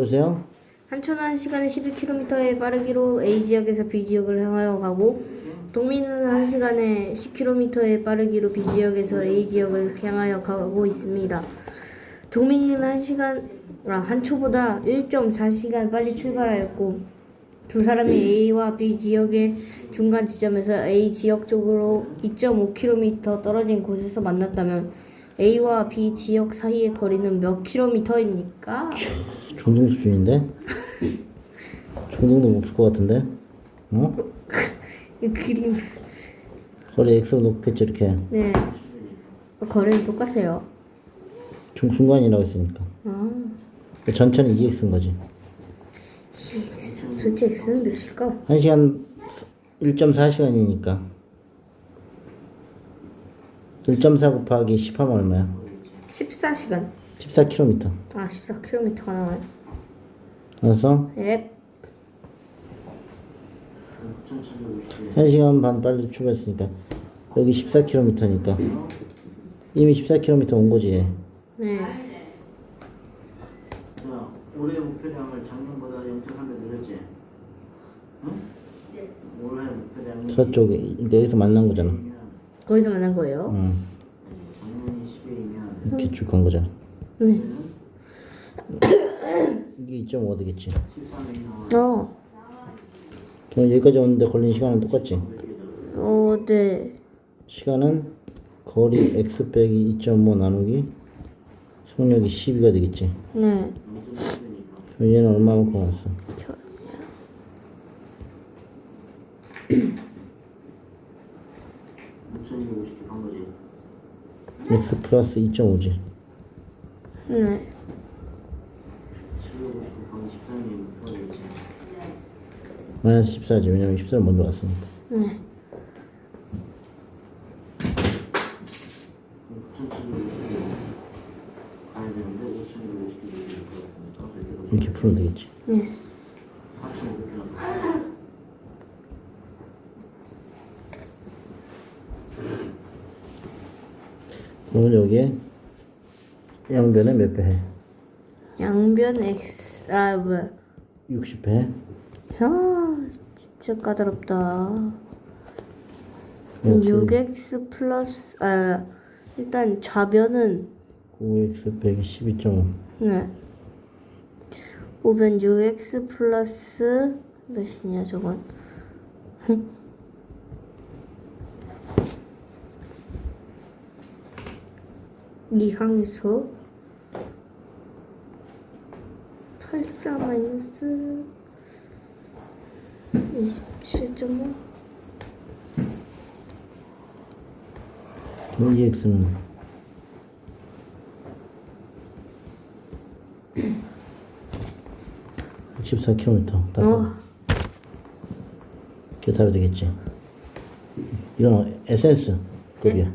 보세요. 한초는 한 시간에 11km의 빠르기로 A 지역에서 B 지역을 향하여 가고 동민은 한 시간에 10km의 빠르기로 B 지역에서 A 지역을 향하여 가고 있습니다. 동민이는 한 시간 아, 한 초보다 1.4시간 빨리 출발하였고 두 사람이 A와 B 지역의 중간 지점에서 A 지역 쪽으로 2.5km 떨어진 곳에서 만났다면 A와 B 지역 사이의 거리는 몇 킬로미터입니까? 중등 수준인데? 중등도 없을 것 같은데? 어? 이 그림 거리 X 높겠지 이렇게 네 거리는 똑같아요. 중 중간이라고 했으니까 아 전체는 2X인 거지. 도대체 X는 몇일까? 1시간 1.4시간이니까 1.4 곱하기 10 하면 얼마야? 14시간 14km. 아 14km가 나와요. 알았어? 앱 1시간 반 빨리 출발했으니까 여기 14km니까 이미 14km 온 거지. 네. 자, 올해 목표량을 작년보다 0.3배 늘렸지? 응? 올해 목표량이 서쪽에 여기서 만난 거잖아. 거기서 만난 거예요. 응. 작년이 10배이면 이렇게 쭉 간 거잖아. 네. 이게 2.5 되겠지. 13배 나와. 어. 그럼 여기까지 오는데 걸린 시간은 똑같지. 어, 네. 시간은 거리 x 빼기 2.5 나누기 속력이 12가 되겠지. 네. 그럼 얘는 얼마만큼 왔어? 천 5,250개 간 거지. x 플러스 2.5지. 네. 750 곱하기 13이 목표가 되지. 마이너스 14지. 왜냐면 14를 먼저 왔으니까. 네. 9,750개 가야 되는데 5,250개 들었으니까 그렇게 더 이렇게 풀면 되겠지. 네. 4,500개 그러면 여기에 양변에 몇 배 해? 양변 X 아 뭐야? 60배? 야 진짜 까다롭다. 그렇지. 6x 플러스 아 일단 좌변은 5x 빼기 12.5. 네. 5변 6x 플러스 몇이냐 저건 이 항에서 84 마이너스 27.5 그럼 이 x는 64km. 딱 어. 이렇게 답이 되겠지. 이건 에센스 급이야.